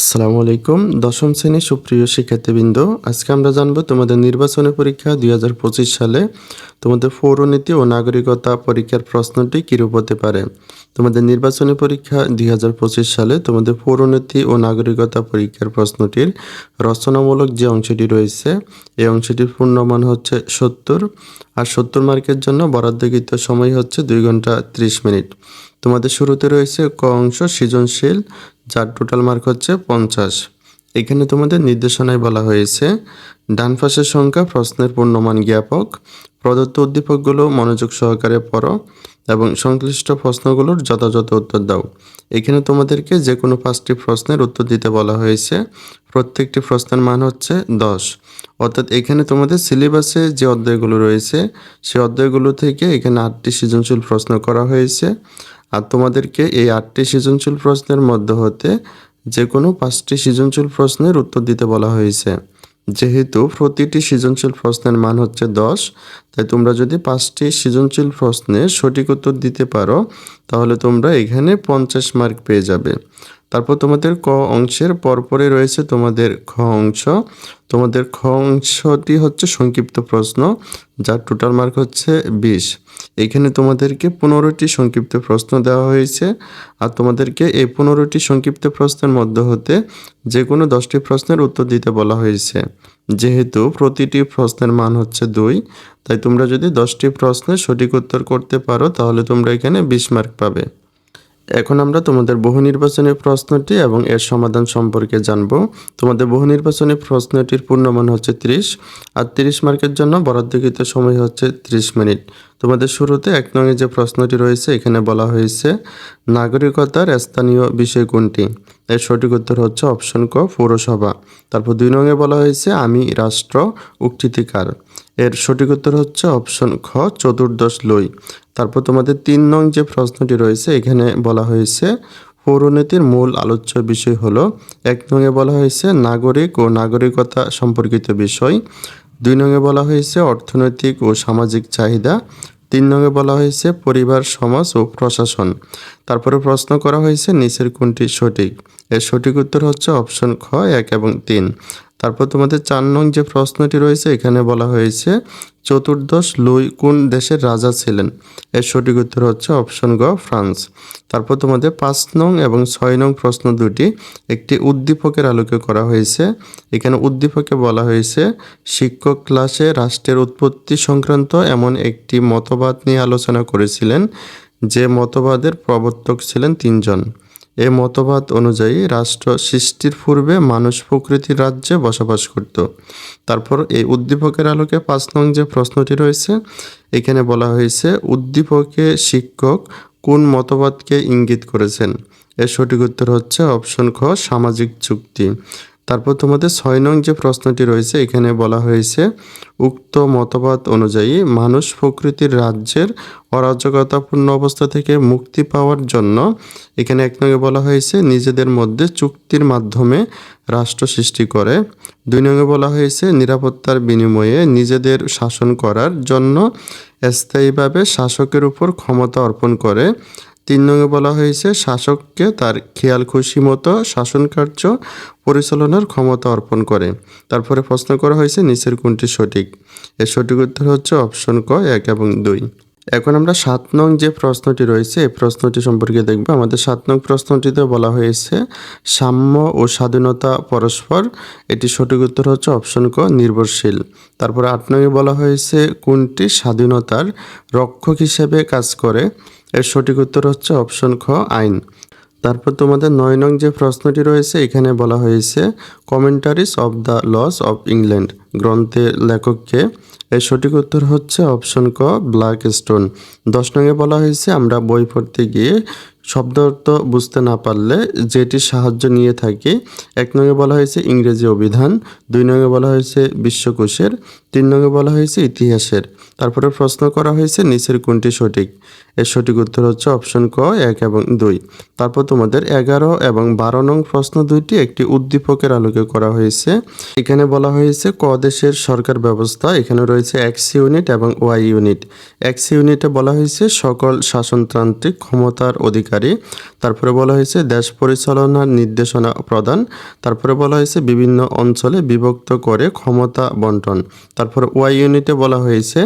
আসসালামু আলাইকুম। দশম শ্রেণির সুপ্রিয় শিক্ষার্থীবৃন্দ, আজকে আমরা জানব তোমাদের নির্বাচনী পরীক্ষা দুই হাজার পঁচিশ সালে তোমাদের পৌরনীতি ও নাগরিকতা পরীক্ষার প্রশ্নটি কীরূপ হতে পারে। তোমাদের নির্বাচনী পরীক্ষা দুই হাজার পঁচিশ সালে তোমাদের পৌরনীতি ও নাগরিকতা পরীক্ষার প্রশ্নটির রচনামূলক যে অংশটি রয়েছে, এই অংশটির পূর্ণমান হচ্ছে সত্তর, আর সত্তর মার্কের জন্য বরাদ্দকৃত সময় হচ্ছে দুই ঘণ্টা ত্রিশ মিনিট। তোমাদের শুরুতে রয়েছে ক অংশ সৃজনশীল, যার টোটাল মার্ক হচ্ছে পঞ্চাশ। এখানে তোমাদের নির্দেশনায় বলা হয়েছে, ডান পাশের সংখ্যা প্রশ্নের পূর্ণমান জ্ঞাপক, প্রদত্ত উদ্দীপকগুলো মনোযোগ সহকারে পড়ো এবং সংশ্লিষ্ট প্রশ্নগুলোর যথাযথ উত্তর দাও। এখানে তোমাদেরকে যে কোনো পাঁচটি প্রশ্নের উত্তর দিতে বলা হয়েছে। প্রত্যেকটি প্রশ্নের মান হচ্ছে দশ। অর্থাৎ এখানে তোমাদের সিলেবাসে যে অধ্যায়গুলো রয়েছে, সে অধ্যায়গুলো থেকে এখানে আটটি সৃজনশীল প্রশ্ন করা হয়েছে। আর তোমাদেরকে এই আটটি সৃজনশীল প্রশ্নের মধ্যে হতে যে কোনো পাঁচটি সৃজনশীল প্রশ্নের উত্তর দিতে বলা হয়েছে। যেহেতু প্রতিটি সৃজনশীল প্রশ্নের মান হচ্ছে দশ, তাই তোমরা যদি পাঁচটি সৃজনশীল প্রশ্নের সঠিক উত্তর দিতে পারো, তাহলে তোমরা এখানে পঞ্চাশ মার্ক পেয়ে যাবে। তারপর তোমাদের ক অংশের পরপরে রয়েছে তোমাদের খ অংশ। তোমাদের খ অংশটি হচ্ছে সংক্ষিপ্ত প্রশ্ন, যার টোটাল মার্ক হচ্ছে বিশ। এখানে তোমাদেরকে পনেরোটি সংক্ষিপ্ত প্রশ্ন দেওয়া হয়েছে। আর তোমাদেরকে এই পনেরোটি সংক্ষিপ্ত প্রশ্নের মধ্যে হতে যে কোনো দশটি প্রশ্নের উত্তর দিতে বলা হয়েছে। যেহেতু প্রতিটি প্রশ্নের মান হচ্ছে দুই, তাই তোমরা যদি দশটি প্রশ্নের সঠিক উত্তর করতে পারো, তাহলে তোমরা এখানে বিশ মার্ক পাবে। এখন আমরা তোমাদের বহু নির্বাচনী প্রশ্নটি এবং এর সমাধান সম্পর্কে জানব। তোমাদের বহু নির্বাচনী প্রশ্নটির পূর্ণমান হচ্ছে ত্রিশ, আর তিরিশ মার্কের জন্য বরাদ্দকৃত সময় হচ্ছে ত্রিশ মিনিট। তোমাদের শুরুতে এক নঙে যে প্রশ্নটি রয়েছে, এখানে বলা হয়েছে, নাগরিকতার স্থানীয় বিষয় কোনটি? এর সঠিক উত্তর হচ্ছে অপশন ক, পৌরসভা। তারপর দুই নঙে বলা হয়েছে, আমি, রাষ্ট্র উক্তিকার এর সঠিক উত্তর হচ্ছে অপশন খ, চতুর্দশ লই। তারপর তোমাদের তিন নং যে প্রশ্নটি রয়েছে, এখানে বলা হয়েছে, পৌরনীতির মূল আলোচ্য বিষয় হলো, এক নঙে বলা হয়েছে, নাগরিক ও নাগরিকতা সম্পর্কিত বিষয়। দুই নঙে বলা হয়েছে, অর্থনৈতিক ও সামাজিক চাহিদা। তিন নঙে বলা হয়েছে, পরিবার, সমাজ ও প্রশাসন। তারপরে প্রশ্ন করা হয়েছে, নিচের কোনটি সঠিক? এর সঠিক উত্তর হচ্ছে অপশন খ, এক এবং তিন। তারপর তোমাদের চার নং যে প্রশ্নটি রয়েছে, এখানে বলা হয়েছে, চতুর্দশ লুই কোন দেশের রাজা ছিলেন? এর সঠিক উত্তর হচ্ছে অপশন গ, ফ্রান্স। তারপর তোমাদের পাঁচ নং এবং ছয় নং প্রশ্ন দুটি একটি উদ্দীপকের আলোকে করা হয়েছে। এখানে উদ্দীপকে বলা হয়েছে, শিক্ষক ক্লাসে রাষ্ট্রের উৎপত্তি সংক্রান্ত এমন একটি মতবাদ নিয়ে আলোচনা করেছিলেন, যে মতবাদের প্রবর্তক ছিলেন তিনজন। এ মতবাদ অনুযায়ী রাষ্ট্র সৃষ্টির পূর্বে মানুষ প্রকৃতির রাজ্যে বসবাস করত। তারপর এই উদ্দীপকের আলোকে পাঁচ নং যে প্রশ্নটি রয়েছে, এখানে বলা হয়েছে, উদ্দীপকে শিক্ষক কোন মতবাদকে ইঙ্গিত করেছেন? এর সঠিক উত্তর হচ্ছে অপশন খ সামাজিক চুক্তি। তারপর তোমাদের ছয় নং যে প্রশ্নটি রয়েছে, এখানে বলা হয়েছে, উক্ত মতবাদ অনুযায়ী মানুষ প্রকৃতির রাজ্যের অরাজকতাপূর্ণ অবস্থা থেকে মুক্তি পাওয়ার জন্য, এখানে এক নঙ্গে বলা হয়েছে, নিজেদের মধ্যে চুক্তির মাধ্যমে রাষ্ট্র সৃষ্টি করে। দুই নঙ্গে বলা হয়েছে, নিরাপত্তার বিনিময়ে নিজেদের শাসন করার জন্য স্থায়ীভাবে শাসকের উপর ক্ষমতা অর্পণ করে। তিন নঙ্গে বলা হয়েছে, শাসককে তার খেয়াল খুশি মতো শাসন কার্য পরিচালনার ক্ষমতা অর্পণ করে। তারপরে প্রশ্ন করা হয়েছে, নিচের কোনটি সঠিক? এর সঠিক উত্তর হচ্ছে অপশন ক, এক এবং দুই। এখন আমরা সাত নং যে প্রশ্নটি রয়েছে, এই প্রশ্নটি সম্পর্কে দেখব। আমাদের সাত নং প্রশ্নটিতে বলা হয়েছে, সাম্য ও স্বাধীনতা পরস্পর, এটি সঠিক উত্তর হচ্ছে অপশন ক, নির্ভরশীল। তারপর আট নঙ্গে বলা হয়েছে, কোনটি স্বাধীনতার রক্ষক হিসেবে কাজ করে? এর সঠিক উত্তর হচ্ছে অপশন খ, আইন। তারপর তোমাদের নয় নং যে প্রশ্নটি রয়েছে, এখানে বলা হয়েছে commentaries of the laws of England গ্রন্থের লেখককে। এর সঠিক উত্তর হচ্ছে অপশন ক ব্ল্যাক স্টোন দশ নঙে বলা হয়েছে, আমরা বই পড়তে গিয়ে শব্দ অর্থ বুঝতে না পারলে যেটি সাহায্য নিয়ে থাকি। এক নঙে বলা হয়েছে, ইংরেজি অভিধান দুই নঙে বলা হয়েছে, বিশ্বকোষের তিন নঙে বলা হয়েছে, ইতিহাসের তারপরে প্রশ্ন করা হয়েছে, নিচের কোনটি সঠিক এর সঠিক উত্তর হচ্ছে অপশন ক, এক এবং দুই। তারপর তোমাদের এগারো এবং বারো নং প্রশ্ন দুইটি একটি উদ্দীপকের আলোকে করা হয়েছে। এখানে বলা হয়েছে ক দেশের সরকার ব্যবস্থা, এখানে রয়েছে এক্স ইউনিট এবং ওয়াই ইউনিট এক্স ইউনিটে বলা হয়েছে সকল শাসনতান্ত্রিক ক্ষমতার অধিকারী। তারপরে বলা হয়েছে দেশ পরিচালনার নির্দেশনা প্রদান। তারপরে বলা হয়েছে বিভিন্ন অঞ্চলে বিভক্ত করে ক্ষমতা বন্টন। তারপরে ওয়াই ইউনিটে বলা হয়েছে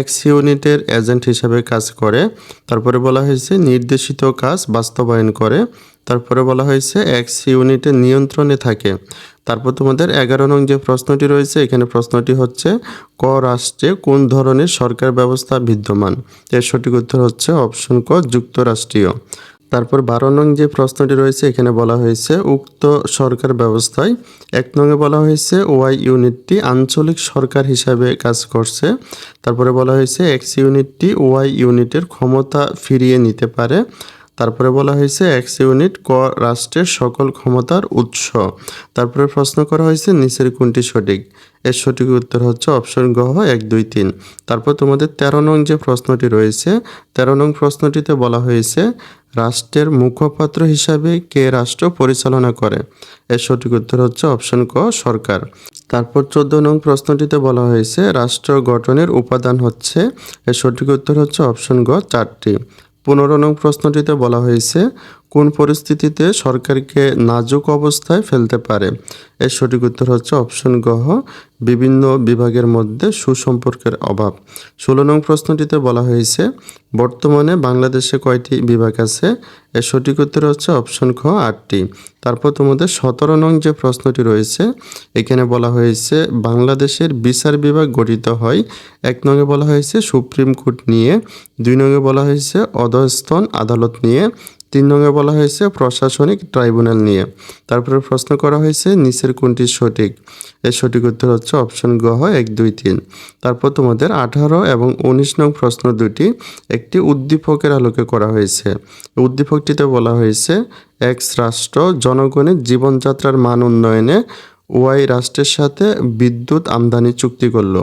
এক্স ইউনিটের এজেন্ট হিসাবে কাজ করে। তারপরে বলা হয়েছে নির্দেশিত কাজ বাস্তবায়ন করে। তারপরে বলা হয়েছে এক্স ইউনিটের নিয়ন্ত্রণে থাকে। তারপর তোমাদের এগারো নং যে প্রশ্নটি রয়েছে, এখানে প্রশ্নটি হচ্ছে, ক রাষ্ট্রে কোন ধরনের সরকার ব্যবস্থা বিদ্যমান? এর সঠিক উত্তর হচ্ছে অপশন ক, যুক্তরাষ্ট্রীয়। তারপর বারো নং যে প্রশ্নটি রয়েছে, এখানে বলা হয়েছে, উক্ত সরকার ব্যবস্থায় এক নঙে বলা হয়েছে, ওয়াই ইউনিটটি আঞ্চলিক সরকার হিসাবে কাজ করছে। তারপরে বলা হয়েছে, এক্স ইউনিটটি ওয়াই ইউনিটের ক্ষমতা ফিরিয়ে নিতে পারে। তারপরে বলা হয়েছে এক্স ইউনিট ক রাষ্ট্রের সকল ক্ষমতার উৎস। তারপরে প্রশ্ন করা হয়েছে নিচের কোনটি সঠিক? এর সঠিক উত্তর হচ্ছে অপশন গ, এক, দুই, তিন। তারপর তোমাদের তেরো নং যে প্রশ্নটি রয়েছে, তেরো নং প্রশ্নটিতে বলা হয়েছে রাষ্ট্রের মুখপাত্র হিসাবে কে রাষ্ট্র পরিচালনা করে? এর সঠিক উত্তর হচ্ছে অপশন ক, সরকার। তারপর চোদ্দ নং প্রশ্নটিতে বলা হয়েছে রাষ্ট্র গঠনের উপাদান হচ্ছে, এর সঠিক উত্তর হচ্ছে অপশন গ, চারটি। পনেরো নং প্রশ্নটিতে বলা হয়েছে কোন পরিস্থিতিতে সরকারকে নাজুক অবস্থায় ফেলতে পারে? এর সঠিক উত্তর হচ্ছে অপশন গহ বিভিন্ন বিভাগের মধ্যে সুসম্পর্কের অভাব। ষোলো নং প্রশ্নটিতে বলা হয়েছে, বর্তমানে বাংলাদেশে কয়টি বিভাগ আছে? এর সঠিক উত্তর হচ্ছে অপশন খ, আটটি। তারপর তোমাদের সতেরো নং যে প্রশ্নটি রয়েছে, এখানে বলা হয়েছে, বাংলাদেশের বিচার বিভাগ গঠিত হয়। এক নঙ্গে বলা হয়েছে সুপ্রিম কোর্ট নিয়ে, দুই নঙ্গে বলা হয়েছে অধস্তন আদালত নিয়ে তিন নঙ্গে বলা হয়েছে, প্রশাসনিক ট্রাইব্যুনাল নিয়ে। তারপরে প্রশ্ন করা হয়েছে, নিচের কোনটি সঠিক? এর সঠিক উত্তর হচ্ছে অপশন গ হয় এক, দুই, তিন। তারপর তোমাদের আঠারো এবং উনিশ নং প্রশ্ন দুটি একটি উদ্দীপকের আলোকে করা হয়েছে। উদ্দীপকটিতে বলা হয়েছে, এক্স রাষ্ট্র জনগণের জীবনযাত্রার মান উন্নয়নে ওয়াই রাষ্ট্রের সাথে বিদ্যুৎ আমদানি চুক্তি করল।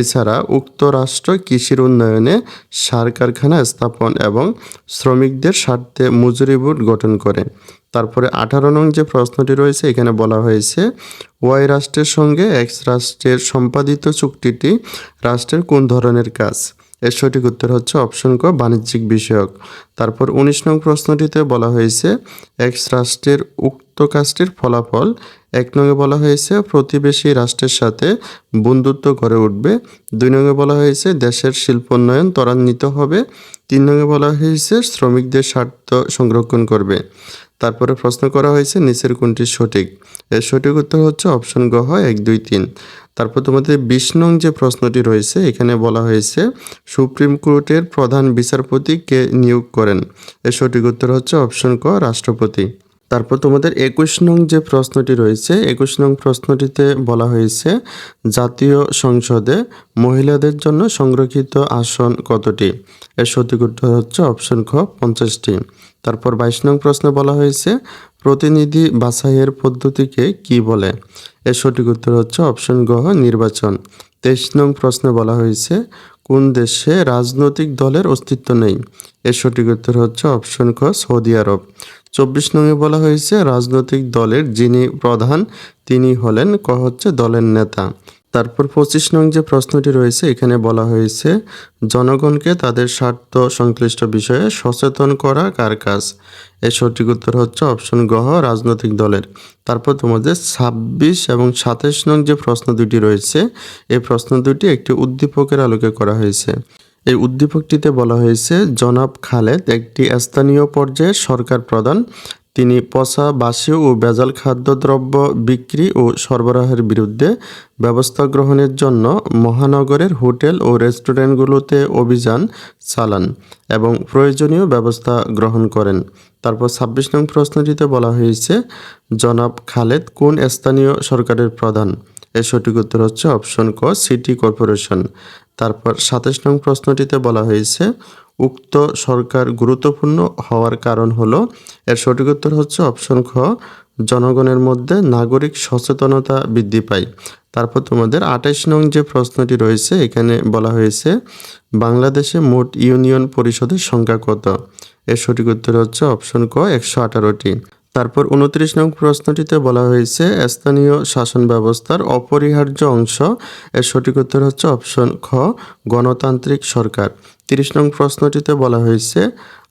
এছাড়া উক্ত রাষ্ট্র কৃষির উন্নয়নে সার কারখানা স্থাপন এবং শ্রমিকদের স্বার্থে মজুরি বোর্ড গঠন করে। তারপরে আঠারো নং যে প্রশ্নটি রয়েছে, এখানে বলা হয়েছে ওয়াই রাষ্ট্রের সঙ্গে এক্স রাষ্ট্রের সম্পাদিত চুক্তিটি রাষ্ট্রের কোন ধরনের কাজ? এর সঠিক উত্তর হচ্ছে অপশন ক, বাণিজ্যিক বিষয়ক। তারপর উনিশ নং প্রশ্নটিতে বলা হয়েছে এক্স রাষ্ট্রের উক্ত কাজটির ফলাফল, এক নঙ্গে বলা হয়েছে, প্রতিবেশী রাষ্ট্রের সাথে বন্ধুত্ব গড়ে উঠবে। দুই নঙ্গে বলা হয়েছে, দেশের শিল্পোন্নয়ন ত্বরান্বিত হবে। তিন নঙ্গে বলা হয়েছে, শ্রমিকদের স্বার্থ সংরক্ষণ করবে। তারপরে প্রশ্ন করা হয়েছে, নিচের কোনটি সঠিক? এর সঠিক উত্তর হচ্ছে অপশন গ হয় এক, দুই, তিন। তারপর তোমাদের বিশ নং যে প্রশ্নটি রয়েছে, এখানে বলা হয়েছে, সুপ্রিম কোর্টের প্রধান বিচারপতি কে নিয়োগ করেন? এর সঠিক উত্তর হচ্ছে অপশন ক, রাষ্ট্রপতি। তারপর তোমাদের একুশ নং যে প্রশ্নটি রয়েছে, একুশ নং প্রশ্নটিতে বলা হয়েছে, জাতীয় সংসদে মহিলাদের জন্য সংরক্ষিত আসন কতটি? এর সঠিক উত্তর হচ্ছে অপশন খ, পঞ্চাশটি। তারপর বাইশ নং প্রশ্নে বলা হয়েছে, প্রতিনিধি বাছাইয়ের পদ্ধতিকে কি বলে? এর সঠিক উত্তর হচ্ছে অপশন গ, নির্বাচন। তেইশ নং প্রশ্নে বলা হয়েছে, কোন দেশে রাজনৈতিক দলের অস্তিত্ব নেই? এর সঠিক উত্তর হচ্ছে অপশন খ, সৌদি আরব। চব্বিশ নঙে বলা হয়েছে, রাজনৈতিক দলের যিনি প্রধান, তিনি হলেন ক হচ্ছে দলের নেতা। তারপর পঁচিশ নং যে প্রশ্নটি রয়েছে, এখানে বলা হয়েছে, জনগণকে তাদের স্বার্থ সংশ্লিষ্ট বিষয়ে সচেতন করা কার কাজ? এর সঠিক উত্তর হচ্ছে অপশন গহ রাজনৈতিক দলের। তারপর তোমাদের ছাব্বিশ এবং সাতাশ নং যে প্রশ্ন দুটি রয়েছে এই প্রশ্ন দুটি একটি উদ্দীপকের আলোকে করা হয়েছে। এই উদ্দীপকটিতে বলা হয়েছে, জনাব খালেদ একটি স্থানীয় পর্যায়ে সরকার প্রধান। তিনি পচা বাসি ও ভেজাল খাদ্যদ্রব্য বিক্রি ও সরবরাহের বিরুদ্ধে ব্যবস্থা গ্রহণের জন্য মহানগরের হোটেল ও রেস্টুরেন্টগুলোতে অভিযান চালান এবং প্রয়োজনীয় ব্যবস্থা গ্রহণ করেন। তারপর ছাব্বিশ নং প্রশ্নটিতে বলা হয়েছে, জনাব খালেদ কোন স্থানীয় সরকারের প্রধান? এর সঠিক উত্তর হচ্ছে অপশন ক, সিটি কর্পোরেশন। তারপর সাতাশ নং প্রশ্নটিতে বলা হয়েছে, উক্ত সরকার গুরুত্বপূর্ণ হওয়ার কারণ হলো, এর সঠিক উত্তর হচ্ছে অপশন খ, জনগণের মধ্যে নাগরিক সচেতনতা বৃদ্ধি পায়। তারপর তোমাদের আঠাইশ নং যে প্রশ্নটি রয়েছে, এখানে বলা হয়েছে, বাংলাদেশে মোট ইউনিয়ন পরিষদের সংখ্যা কত? এর সঠিক উত্তর হচ্ছে অপশন ক, একশো আঠারোটি। তারপর উনত্রিশ নং প্রশ্নটিতে বলা হয়েছে, স্থানীয় শাসন ব্যবস্থার অপরিহার্য অংশ, এর সঠিক উত্তর হচ্ছে অপশন খ, গণতান্ত্রিক সরকার। তিরিশ নং প্রশ্নটিতে বলা হয়েছে,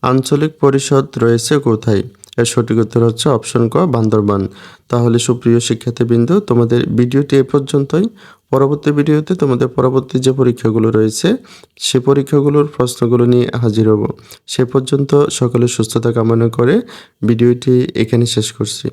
আঞ্চলিক পরিষদ রয়েছে কোথায়? এর সঠিক উত্তর হচ্ছে অপশন ক, বান্দরবান। তাহলে সুপ্রিয় শিক্ষার্থীবৃন্দ, তোমাদের ভিডিওটি এ পর্যন্তই। পরবর্তী ভিডিওতে তোমাদের পরবর্তী যে পরীক্ষাগুলো রয়েছে, সে পরীক্ষাগুলোর প্রশ্নগুলো নিয়ে হাজির হব। সে পর্যন্ত সকলে সুস্থতা কামনা করে ভিডিওটি এখানে শেষ করছি।